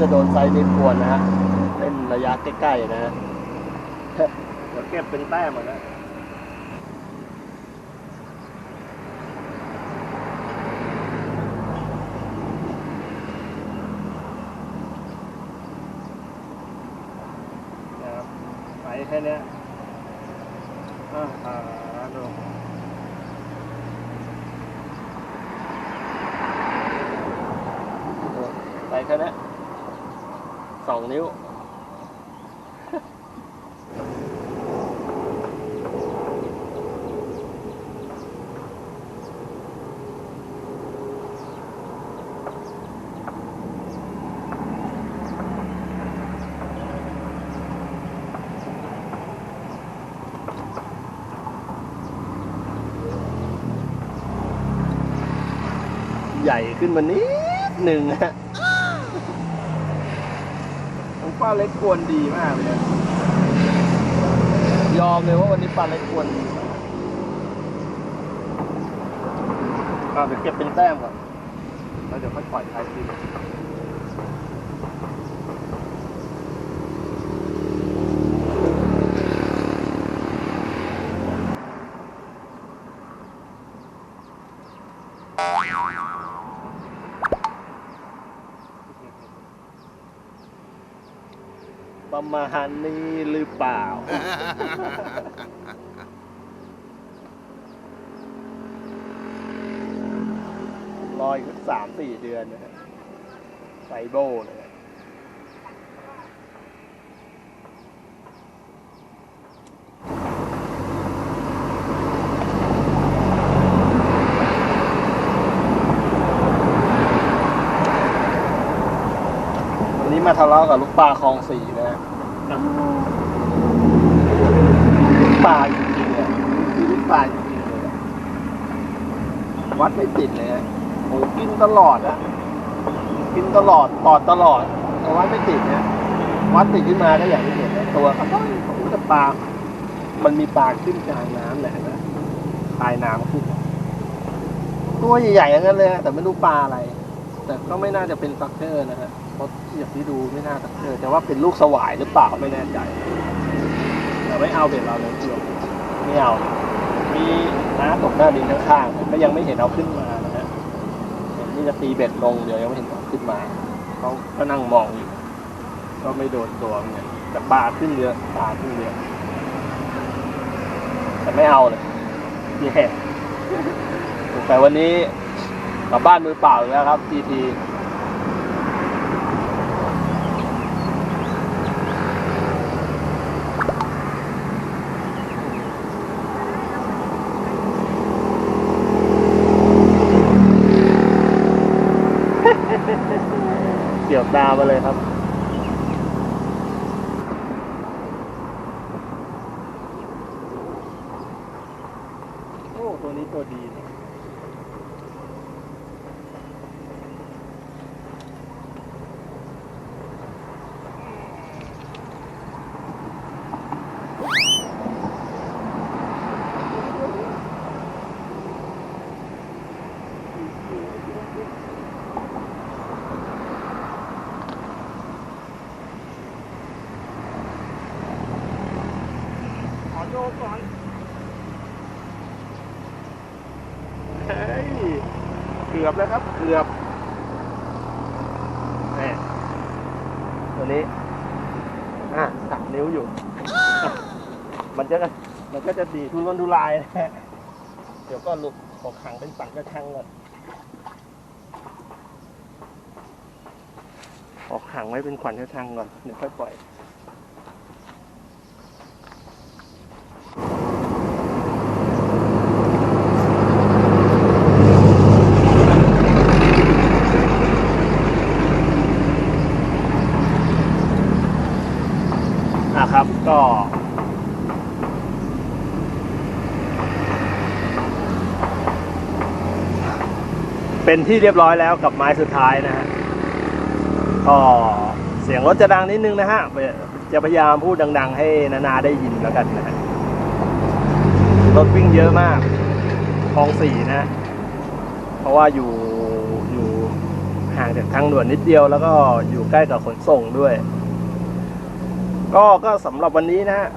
จะโดนไซส์นี้กวนนะฮะเล่นระยะใกล้ๆนะฮะเดี๋ยวเก็บเป็นแต้มหมดนะนะครับไซส์แค่เนี้ยอ่าอ่าดู ไปแค่นี้ สองนิ้ว ใหญ่ขึ้นมานิดหนึ่งฮะ ปลาเล็กกวนดีมากเลย ยอมเลยว่าวันนี้ปลาเล็กกวนดีมาเดี๋ยวเก็บเป็นแต้มก่อน แล้วเดี๋ยวค่อยปล่อยท้ายที ประมาณนี้หรือเปล่า รออีกสามสี่เดือนนะไซโบเลยฮะวันนี้มาทะเลาะกับลูกปลาคลองสี่นะฮะลูก ปลาจริงๆเนี่ยคือลูกปลาจริงๆเลยอะวัดไม่ติดเลยฮะโอ้กินตลอดอะกินตลอดตอดตลอดแต่วัดไม่ติดเนี่ยวัดติดขึ้นมาก็อย่างที่เห็นนะตัวเขาต้องจะปลามันมีปลาขึ้นกลางน้ำแหละนะปลายน้ำขึ้นตัวใหญ่ๆอย่างนั้นเลยฮะแต่ไม่รู้ปลาอะไร แต่ก็ไม่น่าจะเป็นซักเกอร์นะฮะเพราะอย่างที่ดูไม่น่าซักเกอร์แต่ว่าเป็นลูกสวายหรือเปล่าไม่แน่ใจ แต่ไม่เอาเบ็ดเราเลยเดียวไม่เอามีน้าตกหน้าดินข้างๆก็ยังไม่เห็นเอาขึ้นมานะฮะเห็นนี่จะตีเบ็ดลงเดี๋ยวยังไม่เห็นเอาขึ้นมาเขาก็นั่งมองอยู่ก็ไม่โดนตัวเนกันแต่ปลาขึ้นเรือปลาขึ้นเรือแต่ไม่เอาเลยแย่แต่วันนี้กลับบ้านมือเปล่าแล้วครับทีที ยวตามาเลยครับ ขอโยกก่อน เฮ้ย เกือบแล้วครับ เกือบแน่ตัวนี้ อะสามนิ้วอยู่ มันจะมันก็จะดีทุรนทุรายนะฮะเดี๋ยวก็หลุดขอขังเป็นสังกระชังก่อนขอขังไว้เป็นขวัญกระชังก่อน เดี๋ยวค่อยปล่อย นะครับก็ เป็นที่เรียบร้อยแล้วกับไม้สุดท้ายนะฮะก็เสียงรถจะดังนิดนึงนะฮะจะพยายามพูดดัง ๆ ให้นานาได้ยินแล้วกันนะฮะรถวิ่งเยอะมากคลองสี่นะ เพราะว่าอยู่อยู่ห่างจากทางด่วนนิดเดียว แล้วก็อยู่ใกล้กับขนส่งด้วย ก็ก็สำหรับวันนี้นะฮะ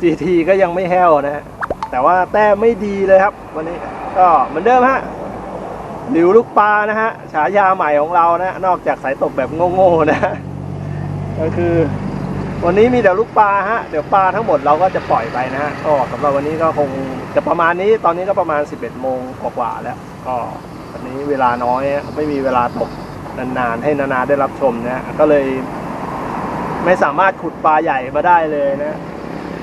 GT ก็ยังไม่แห้วนะฮะแต่ว่าแต้มไม่ดีเลยครับ วันนี้ก็เหมือนเดิมฮะ หลิวลูกปลานะฮะ ฉายาใหม่ของเรานะ นอกจากสายตกแบบโง่ๆนะ ก็คือ วันนี้มีแต่ลูกปลาฮะ เดี๋ยวปลาทั้งหมดเราก็จะปล่อยไปนะฮะ ก็สำหรับวันนี้ก็คงจะประมาณนี้ ตอนนี้ก็ประมาณ 11โมงกว่าๆแล้ว ก็วันนี้เวลาน้อย ไม่มีเวลาตกนานๆ ให้นานาได้รับชมนะ ก็เลย ไม่สามารถขุดปลาใหญ่มาได้เลยนะ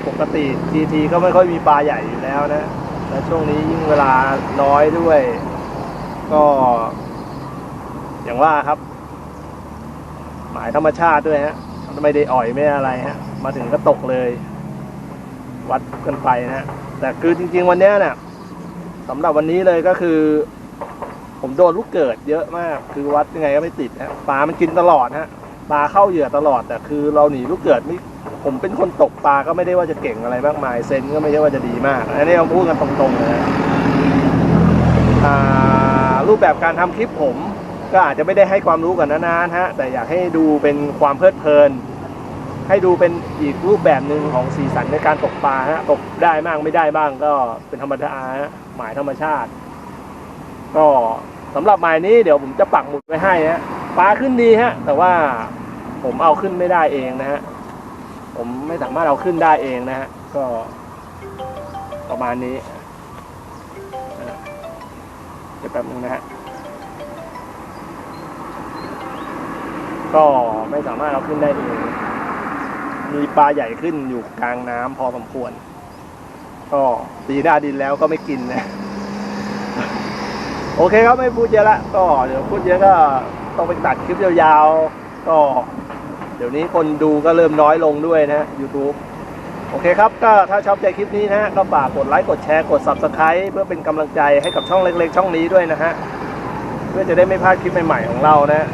ปกติ GT ก็ไม่ค่อยมีปลาใหญ่อยู่แล้วนะ แล้วช่วงนี้ยิ่งเวลาน้อยด้วย ก็ อย่างว่าครับ หมายธรรมชาติด้วยฮะไม่ได้อ่อยไม่อะไรฮะ มาถึงก็ตกเลย วัดกันไปนะฮะแต่คือจริง ๆ วันเนี้ยเนี่ยสำหรับวันนี้เลยก็คือ ผมโดนลูกเกิดเยอะมาก คือวัดยังไงก็ไม่ติดฮะปลามันกินตลอดฮะปลาเข้าเหยื่อตลอด แต่คือเราหนีลูกเกิดไม่ผมเป็นคนตกปลาก็ไม่ได้ว่าจะเก่งอะไรมากมาย เซนก็ไม่ใช่ว่าจะดีมาก อันนี้เราพูดกันตรงๆเลยนะอ่า รูปแบบการทำคลิปผม ก็อาจจะไม่ได้ให้ความรู้กันนานๆฮะ แต่อยากให้ดูเป็นความเพลิดเพลิน ให้ดูเป็นอีกรูปแบบหนึ่งของสีสันในการตกปลาฮะ ตกได้บ้างไม่ได้บ้างก็เป็นธรรมดาฮะหมายธรรมชาติ ก็สำหรับหมายนี้เดี๋ยวผมจะปักหมุดไว้ให้ฮะปลาขึ้นดีฮะ แต่ว่าผมเอาขึ้นไม่ได้เองนะฮะ ผมไม่สามารถเอาขึ้นได้เองนะฮะ ก็ประมาณนี้ ดี๋ยวแป๊บนึงนะฮะก็ไม่สามารถเอาขึ้นได้เองมีปลาใหญ่ขึ้นอยู่กลางน้ำพอสมควร ก็ตีหน้าดินแล้วก็ไม่กินนะ โอเคครับไม่พูดเยอะละก็เดี๋ยวพูดเยอะก็ต้องไปตัดคลิปยาวๆ ก็ เดี๋ยวนี้คนดูก็เริ่มน้อยลงด้วยนะ YouTube โอเคครับก็ถ้าชอบใจคลิปนี้นะฮะก็ฝากกดไลค์กดแชร์กด Subscribe เพื่อเป็นกำลังใจให้กับช่องเล็กๆ ช่องนี้ด้วยนะฮะเพื่อจะได้ไม่พลาดคลิปใหม่ๆของเรานะ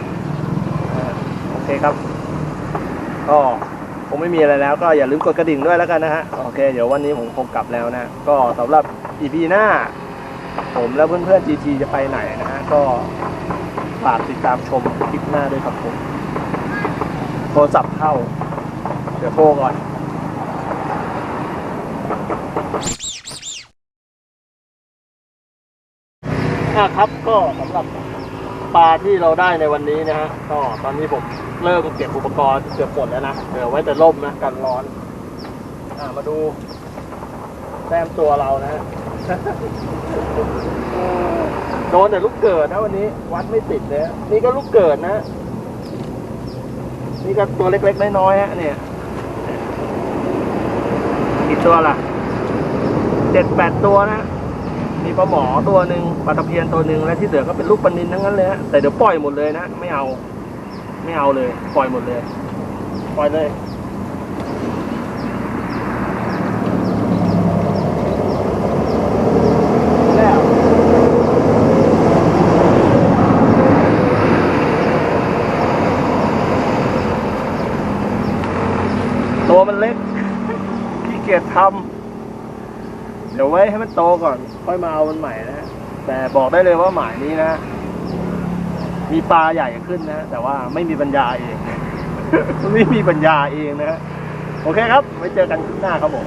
โอเคครับก็คงไม่มีอะไรแล้วก็อย่าลืมกดกระดิ่งด้วยแล้วกันนะฮะโอเค เดี๋ยววันนี้ผมคงกลับแล้วนะ ก็สำหรับ EP หน้า ผมและเพื่อนๆ GT จะไปไหนนะฮะก็ฝากติดตามชมคลิปหน้าด้วยครับผมโทรศัพท์เข้า เดี๋ยวโทรก่อน อะครับก็สำหรับปลาที่เราได้ในวันนี้นะฮะก็ตอนนี้ผมเริ่มเก็บอุปกรณ์เกือบหมดแล้วนะเหลือไว้แต่ร่มนะกันร้อน อ่ามาดูแต้มตัวเรานะฮะโดนแต่ลูกเกิดนะวันนี้ วัดไม่ติดเลยนี่ก็ลูกเกิดนะ นี่ก็ตัวเล็กๆน้อยๆฮะเนี่ยกี่ตัวล่ะ เจ็ดแปดตัวนะ มีปลาหมอตัวหนึ่งปลาตะเพียนตัวหนึ่งและที่เหลือก็เป็นลูกปลานินทั้งนั้นเลยฮะแต่เดี๋ยวปล่อยหมดเลยนะ ไม่เอา ไม่เอาเลย ปล่อยหมดเลย ปล่อยเลยแล้วตัวมันเล็กขี้เกียจทำ เดี๋ยวไว้ให้มันโตก่อน ค่อยมาเอามันใหม่นะฮะแต่บอกได้เลยว่าหมายนี้นะ มีปลาใหญ่ขึ้นนะ แต่ว่าไม่มีปัญญาเอง ไม่มีปัญญาเองนะโอเคครับ ไว้เจอกันคลิปหน้าครับผม